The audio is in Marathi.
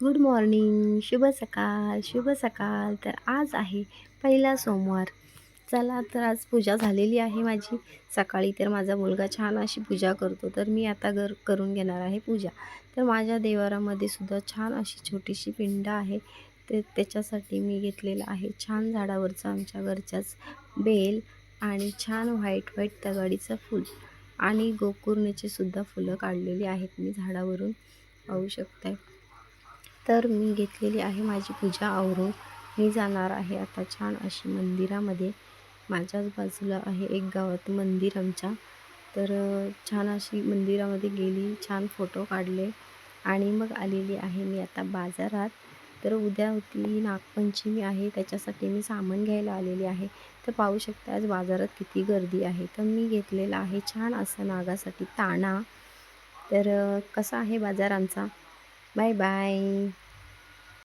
गुड मॉर्निंग शुभ सकाळ. शुभ सकाळ. तर आज आहे पहिला सोमवार. चला तर आज पूजा झालेली आहे माझी. सकाळी तर माझा मुलगा छान अशी पूजा करतो. तर मी आता घर करून घेणार आहे पूजा. तर माझ्या देवारामध्ये सुद्धा छान अशी छोटीशी पिंड आहे. ते त्याच्यासाठी मी घेतलेलं आहे. छान झाडावरचं आमच्या घरच्याच बेल आणि छान व्हाईट व्हाईट तगाडीचं फूल आणि गोकुर्णेचे सुद्धा फुलं काढलेली आहेत. मी झाडावरून पाहू शकताय. तर मी घेतलेली आहे माझी पूजा आवरून. मी जाणार आहे आता छान अशी मंदिरामध्ये. माझ्याच बाजूला आहे एक गावात मंदिर आमच्या. तर छान अशी मंदिरामध्ये गेली छान फोटो काढले आणि मग आलेली आहे मी आता बाजारात. तर उद्या होती नागपंचमी आहे त्याच्यासाठी मी सामान घ्यायला आलेली आहे. तर पाहू शकता आज बाजारात किती गर्दी आहे. तर मी घेतलेला आहे छान असं नागासाठी ताणा. तर कसा आहे बाजार आमचा? Bye-bye.